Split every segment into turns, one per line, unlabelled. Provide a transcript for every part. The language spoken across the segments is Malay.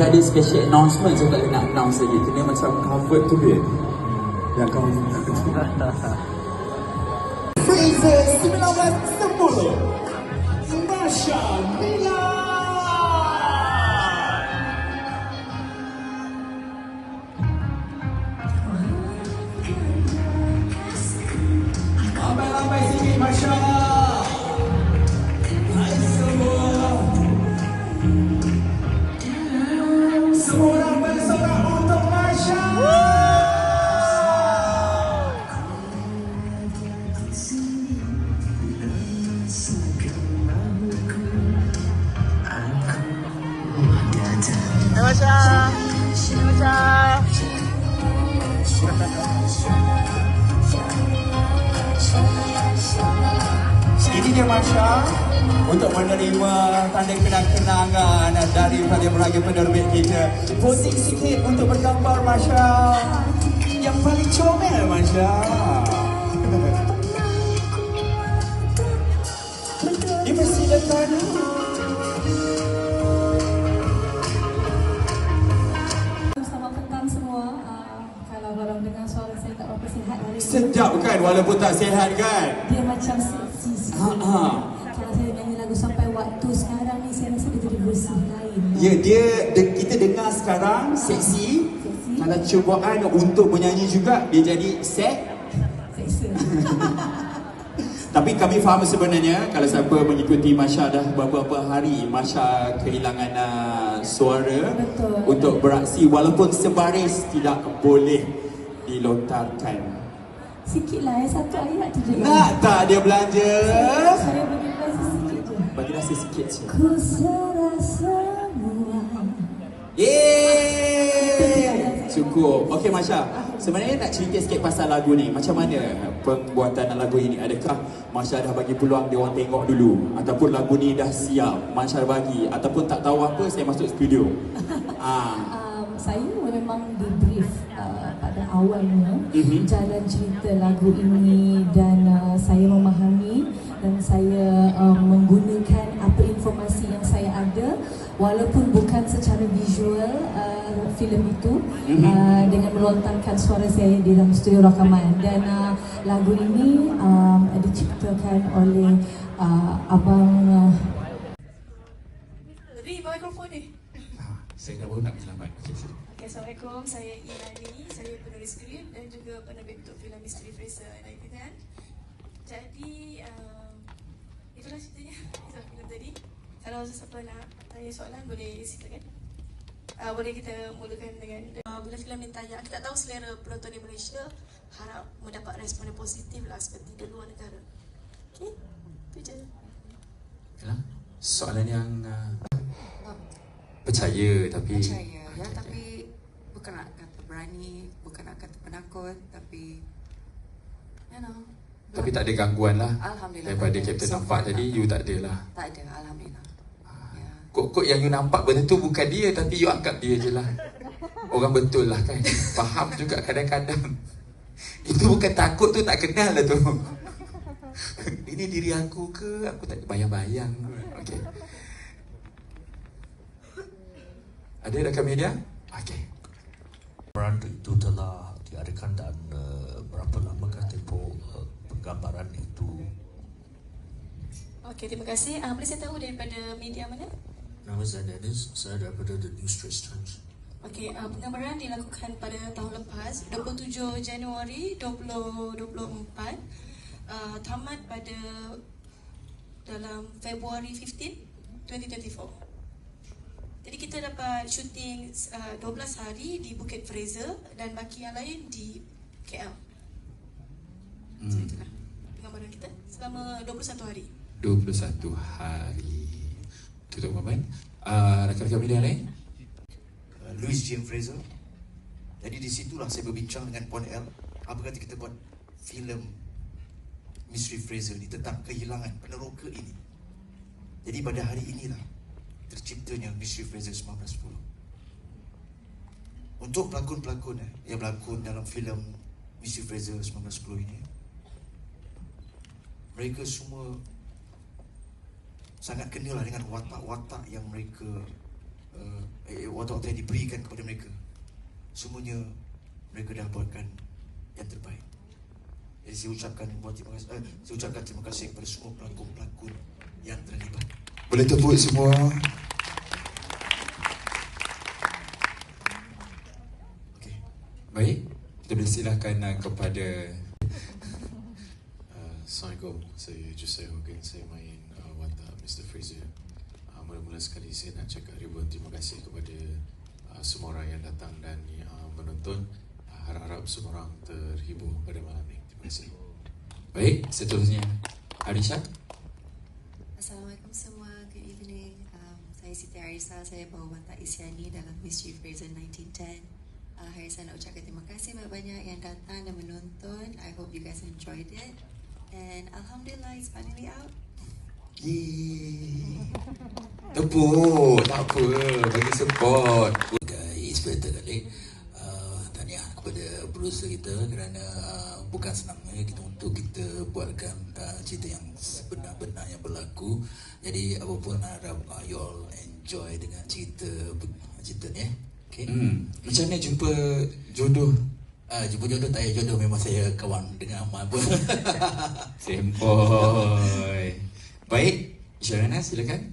dia ada special announcement saya tak nak announce lagi. Kena macam cover tu dia. Yang kamu
Fraser 1910 Ini dia Masya untuk menerima tanda kenang-kenangan daripada berbagai penerbit kita. Posing sikit untuk bergambar Masya. Yang paling comel Masya. Dipersilakan. Walaupun tak sihat kan?
Dia macam seksi sikit.
Ha, ha.
Kalau saya nyanyi lagu sampai waktu sekarang ni, saya rasa dia jadi versi lain.
Ya, dia de- kita dengar sekarang seksi.
Seksi.
Kalau cubaan untuk menyanyi juga dia jadi set
Seksa.
Tapi kami faham sebenarnya kalau siapa mengikuti Masya dah beberapa hari Masya kehilangan uh, suara
Betul.
untuk beraksi walaupun sebaris tidak boleh dilontarkan.
Sikit lah, eh. satu ayat tu je.
Nak tak dia belanja?
Saya bagi versi sikit je.
Bagi rasa sikit je.
Ku serasa.
Yeay! Cukup. Okey Masya, sebenarnya nak cerita sikit pasal lagu ni. Macam mana pembuatan lagu ini? Adakah Masya dah bagi peluang dia orang tengok dulu? Ataupun lagu ni dah siap, Masya bagi? Ataupun tak tahu apa, saya masuk studio? ah.
Um, saya memang pada awalnya
Mhm.
jalan cerita lagu ini dan uh, saya memahami dan saya um, menggunakan apa informasi yang saya ada walaupun bukan secara visual uh, filem itu
Mhm.
uh, dengan melontarkan suara saya di dalam studio rakaman dan uh, lagu ini um, diciptakan oleh uh, abang uh,
Ri, mikrofon ni.
Ah, Saya dah baru nak selamat.
Okay, Assalamualaikum. Saya Ilani. Saya penulis skrip dan juga penerbit untuk filem Misteri Fraser United kan. Jadi, um, itulah ceritanya. Itulah filem tadi. Kalau siapa nak tanya soalan, boleh silakan. Uh, boleh kita mulakan dengan uh, bila filem ni tanya, kita tak tahu selera penonton di Malaysia harap mendapat respon yang positif lah seperti di luar negara. Okay, itu je.
Yalah, soalan yang uh, percaya tapi
percaya ya tapi bukan nak kata berani bukan nak kata penakut tapi you know.
Tapi tak ada gangguan lah
Alhamdulillah,
daripada. Captain
So
nampak tadi you tak ada lah.
Tak ada alhamdulillah. Ya.
Kok-kok yang you nampak benda tu bukan dia tapi you anggap dia je lah. Orang betul lah kan. Faham juga kadang-kadang. Itu bukan takut tu tak kenal lah tu. Ini diri aku ke? Aku tak bayang-bayang. Okay. ada rakan media? Okay.
Peran itu telah diadakan dan uh, berapa lamakah tempoh uh, penggambaran itu?
Okey, terima kasih. Uh, boleh saya tahu daripada media mana?
Nama saya Dennis, saya daripada The New Straits Times.
Okey, uh, penggambaran dilakukan pada tahun lepas, 27 Januari 2024. Uh, tamat pada dalam Februari 15, 2024. Jadi kita dapat syuting uh, 12 hari di Bukit Fraser dan baki yang lain di KL. So
Hmm.
itulah penggambaran kita selama 21 hari.
21 hari Tutup komen uh, Rakan-rakan media lain
uh, Louis James Fraser. Jadi di situlah saya berbincang dengan Puan L. Apa kata kita buat filem Mystery Fraser ni tentang kehilangan peneroka ini. Jadi pada hari inilah terciptanya Mystery Fraser 1910. Untuk pelakon-pelakon eh, yang berlakon dalam filem Mystery Fraser 1910 ini, mereka semua sangat kenal lah dengan watak-watak yang mereka uh, watak-watak yang diberikan kepada mereka. Semuanya mereka dah buatkan yang terbaik. Jadi saya ucapkan terima kasih, eh, saya ucapkan terima kasih kepada semua pelakon-pelakon yang terlibat.
Boleh tepuk semua.
Okey.
Baik, kita boleh silakan uh, kepada
Uh, Assalamualaikum, saya Jose Hogan, saya main uh, watak Mr. Fraser. Uh, mula-mula sekali saya nak cakap ribuan terima kasih kepada uh, semua orang yang datang dan uh, menonton. Uh, harap-harap semua orang terhibur pada malam ini. Terima kasih.
Baik, seterusnya Arisha.
Assalamualaikum semua, good evening. Um, saya Siti Arisa, saya bawa watak Isyani dalam Mystery Fraser 1910. Uh, hari saya nak ucapkan terima kasih banyak-banyak yang datang dan menonton. I hope you guys enjoyed it. And Alhamdulillah, it's finally out.
Yeay. Tepuk, tak apa, bagi support.
kali uh, tahniah producer kita kerana uh, bukan senangnya kita untuk kita buatkan uh, cerita yang sebenar-benar yang berlaku jadi apapun harap uh, you all enjoy dengan cerita cerita ni eh okay
Hmm, macam mana jumpa jodoh
uh, jumpa jodoh tak payah jodoh memang saya kawan dengan Amal pun
Sempoi. Baik, Isyarana silakan.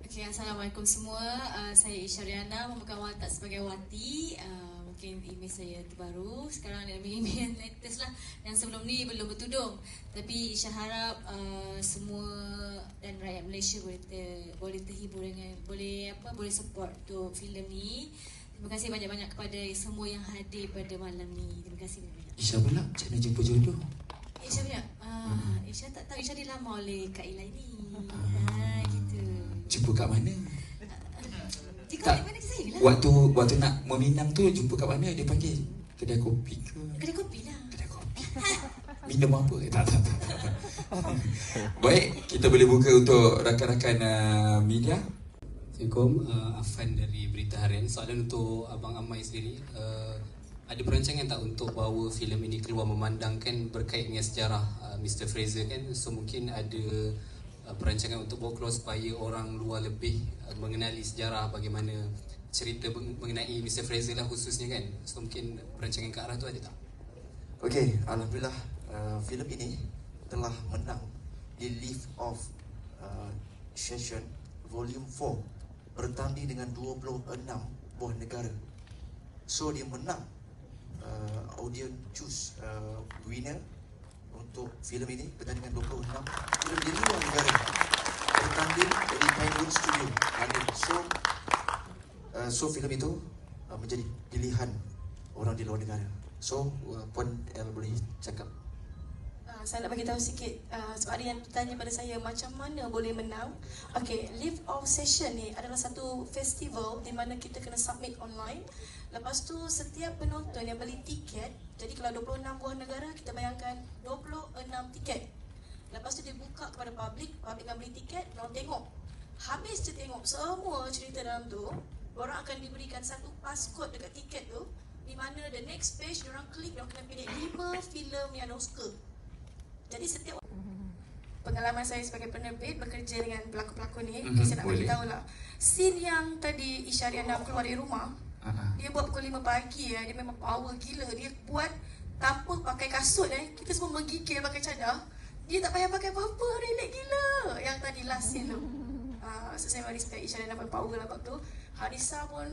Okay, Assalamualaikum semua. Uh, saya Isyariana memegang watak sebagai Wati. Uh, mungkin email saya terbaru. Sekarang ada email yang latest lah. Yang sebelum ni belum bertudung. Tapi Isya harap uh, semua dan rakyat Malaysia boleh ter, boleh terhibur dengan boleh apa boleh support untuk filem ni. Terima kasih banyak-banyak kepada semua yang hadir pada malam ni. Terima kasih banyak.
Isya pula, macam mana jumpa jodoh?
Isya punya. Uh, Isya tak tahu Isya dilamar oleh Kak Ila ni. Ha, gitu.
Jumpa kat mana?
Dia
Tak.
kat mana saya lah.
Waktu waktu nak meminang tu jumpa kat mana? Dia panggil kedai kopi ke?
Kedai kopi lah.
Kedai kopi. Minum apa? Eh, tak, tak, tak, tak. Baik, kita boleh buka untuk rakan-rakan uh, media.
Assalamualaikum, uh, Afan dari Berita Harian. Soalan untuk Abang Amai sendiri. Uh, ada perancangan tak untuk bawa filem ini keluar memandangkan berkait dengan sejarah uh, Mr. Fraser kan? So mungkin ada uh, perancangan untuk bawa keluar supaya orang luar lebih uh, mengenali sejarah bagaimana cerita meng- mengenai Mr. Fraser lah khususnya kan? So mungkin perancangan ke arah tu ada tak?
Okey, alhamdulillah uh, filem ini telah menang di Live of uh, Session Volume 4 bertanding dengan 26 buah negara. So dia menang uh, audience choose uh, winner untuk filem ini bertanding dengan 26 filem di luar negara bertanding di Penguin Studio London. So uh, so filem itu uh, menjadi pilihan orang di luar negara. So uh, Puan El boleh cakap
Uh, saya nak bagi tahu sikit uh, sebab ada yang bertanya pada saya macam mana boleh menang. Okay, Live Off Session ni adalah satu festival di mana kita kena submit online. Lepas tu setiap penonton yang beli tiket, jadi kalau 26 buah negara kita bayangkan 26 tiket. Lepas tu dia buka kepada public, public akan beli tiket, orang tengok. Habis dia tengok semua cerita dalam tu, orang akan diberikan satu passcode dekat tiket tu di mana the next page orang klik, orang kena pilih 5 filem yang Oscar. Jadi setiap pengalaman saya sebagai penerbit bekerja dengan pelakon-pelakon ni,
Mhm,
mm-hmm, saya nak
boleh.
bagi tahu lah. Scene yang tadi Isyariana keluar dari rumah,
Uh-huh.
dia buat pukul 5 pagi ya, dia memang power gila. Dia buat tanpa pakai kasut eh. Kita semua menggigil pakai cadar. Dia tak payah pakai apa-apa, relax gila. Yang tadi last scene tu. Uh, so saya respect Isyariana pun power lah waktu tu. Harisa pun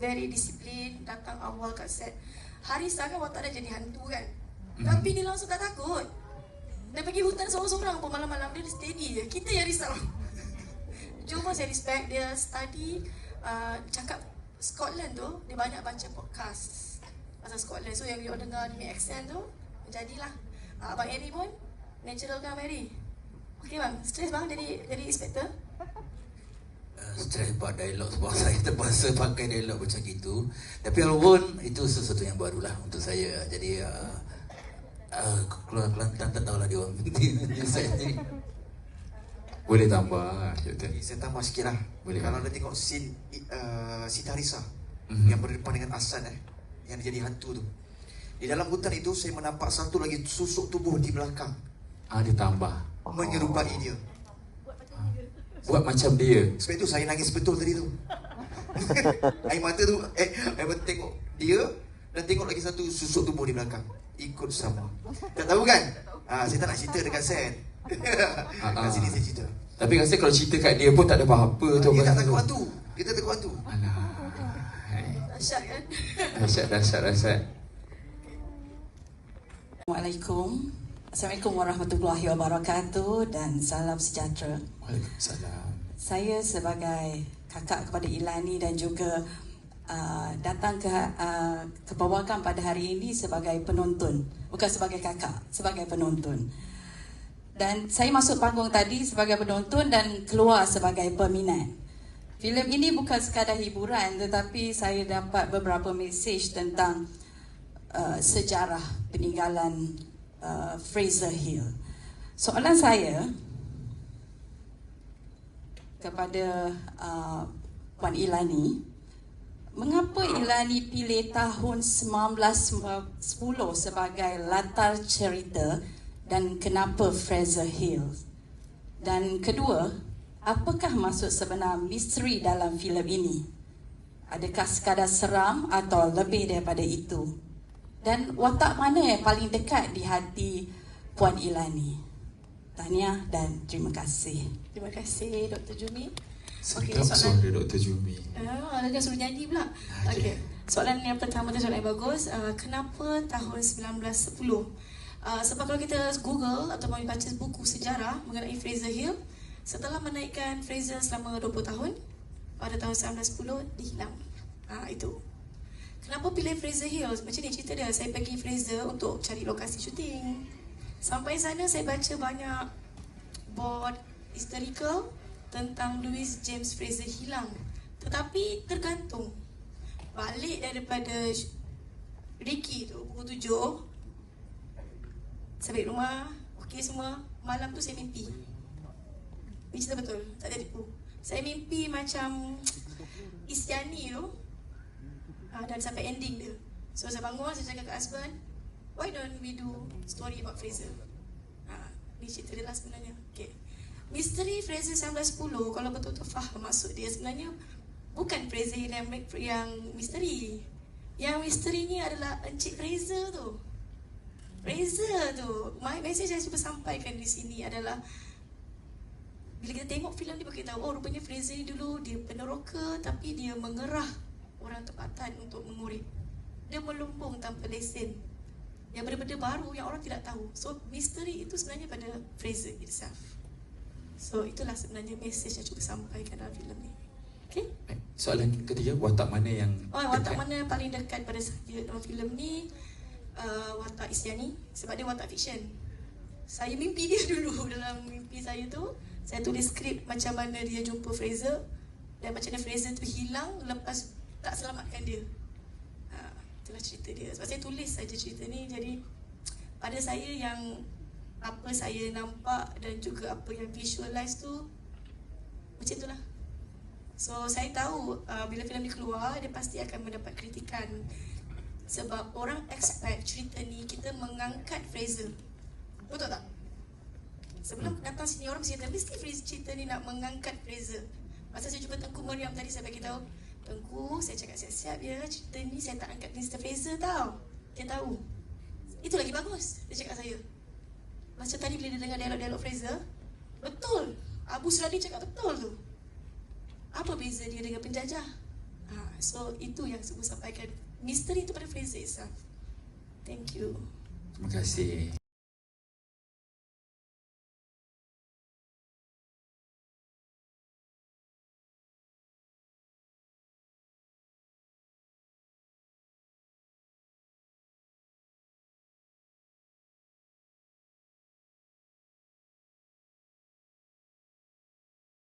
very disiplin, datang awal kat set. Harisa kan watak dah jadi hantu kan.
Mhm.
Tapi dia langsung tak takut. Dia pergi hutan seorang-seorang pun malam-malam dia steady je. Kita yang risau. Cuma saya respect dia study uh, cakap Scotland tu dia banyak baca podcast pasal Scotland. So yang you dengar punya accent tu jadilah. Uh, Abang Eri pun natural kan Abang Eri? Okay bang, stress bang jadi jadi inspector?
Uh, stres buat dialog sebab saya terpaksa pakai dialog macam gitu tapi walaupun itu sesuatu yang barulah untuk saya jadi uh, uh, keluar Kelantan tak tahulah dia orang saya ni
Boleh tambah
Okay, saya tambah sikit lah.
Boleh.
Kalau anda tengok scene uh, Siti Harisa
Mhm.
yang berdepan dengan Asan eh, yang jadi hantu tu. Di dalam hutan itu saya menampak satu lagi susuk tubuh di belakang
Ah dia tambah
menyerupai dia.
Buat macam dia
Sebab itu saya nangis betul tadi tu. air mata tu, eh, air mata tengok dia dan tengok lagi satu susuk tubuh di belakang. Ikut sama. Tak tahu kan? Ah, saya tak nak cerita dekat set.
Ah, ah.
Kat sini saya cerita.
Tapi rasa kalau cerita kat dia pun tak ada apa-apa tu
Dia tak takut
tu.
hantu. Kita takut hantu.
Alah
Dahsyat kan?
Dahsyat dahsyat dahsyat
Assalamualaikum. Assalamualaikum warahmatullahi wabarakatuh dan salam sejahtera.
Waalaikumsalam
Saya sebagai kakak kepada Ilani dan juga uh, datang ke uh, ke perwakilan pada hari ini sebagai penonton, bukan sebagai kakak, sebagai penonton. Dan saya masuk panggung tadi sebagai penonton dan keluar sebagai peminat. Filem ini bukan sekadar hiburan tetapi saya dapat beberapa mesej tentang uh, sejarah peninggalan uh, Fraser Hill. Soalan saya kepada uh, Puan Ilani, mengapa Ilani pilih tahun 1910 sebagai latar cerita dan kenapa Fraser Hill? Dan kedua, apakah maksud sebenar misteri dalam filem ini? Adakah sekadar seram atau lebih daripada itu? Dan watak mana yang paling dekat di hati Puan Ilani? Tahniah dan terima kasih.
Terima kasih Dr. Jumi. Okey,
Sedap
soalan
suara Dr. Jumi
Ah, dia suruh nyanyi pula. Okey. Soalan yang pertama tu soalan yang bagus. Uh, kenapa tahun 1910? Uh, sebab kalau kita Google atau baca buku sejarah mengenai Fraser Hill, setelah menaikkan Fraser selama 20 tahun, pada tahun 1910 dihilang. Ah itu. Kenapa pilih Fraser Hill? Macam ni cerita dia. Saya pergi Fraser untuk cari lokasi syuting. Sampai sana saya baca banyak board historical tentang Louis James Fraser hilang. Tetapi tergantung. Balik daripada Ricky tu pukul tujuh. Balik rumah. Okey semua. Malam tu saya mimpi. Ini cerita betul. Tak ada tipu. Saya mimpi macam Isyani tu. Ah, dan sampai ending dia. So saya bangun, saya cakap ke husband, why don't we do story about Fraser? Ha, ni cerita dia lah sebenarnya. Okay. Misteri Fraser 1910, kalau betul-betul faham maksud dia sebenarnya bukan Fraser yang, yang misteri. Yang misterinya adalah Encik Fraser tu. Fraser tu. My message yang saya sampaikan di sini adalah bila kita tengok filem ni kita tahu oh rupanya Fraser ni dulu dia peneroka tapi dia mengerah orang tempatan untuk mengurip. Dia melumbung tanpa lesen. Yang benda-benda baru yang orang tidak tahu. So misteri itu sebenarnya pada Fraser itself. So itulah sebenarnya message yang cuba sampaikan dalam filem ni. Okay?
Eh, Soalan ketiga Watak mana yang
Oh, watak mana yang paling dekat pada saya dalam filem ni? Uh, watak Isyani sebab dia watak fiction. Saya mimpi dia dulu dalam mimpi saya tu. Saya tulis skrip macam mana dia jumpa Fraser dan macam mana Fraser tu hilang lepas tak selamatkan dia. Ha, itulah cerita dia. Sebab saya tulis saja cerita ni jadi pada saya yang apa saya nampak dan juga apa yang visualize tu macam itulah. So saya tahu uh, bila filem ni keluar dia pasti akan mendapat kritikan sebab orang expect cerita ni kita mengangkat Fraser. Betul tak? Sebelum datang sini orang mesti kata mesti Fraser cerita ni nak mengangkat Fraser. Masa saya jumpa Tengku Mariam tadi saya bagi tahu Tengku saya cakap siap-siap ya cerita ni saya tak angkat Mr. Fraser tau. Dia tahu. Itu lagi bagus dia cakap saya. Masa tadi bila dia dengar dialog-dialog Fraser, betul. Abu Suradi cakap betul tu. Apa beza dia dengan penjajah? Ha, so itu yang saya sampaikan. Misteri itu pada Fraser itself. Thank you.
Terima kasih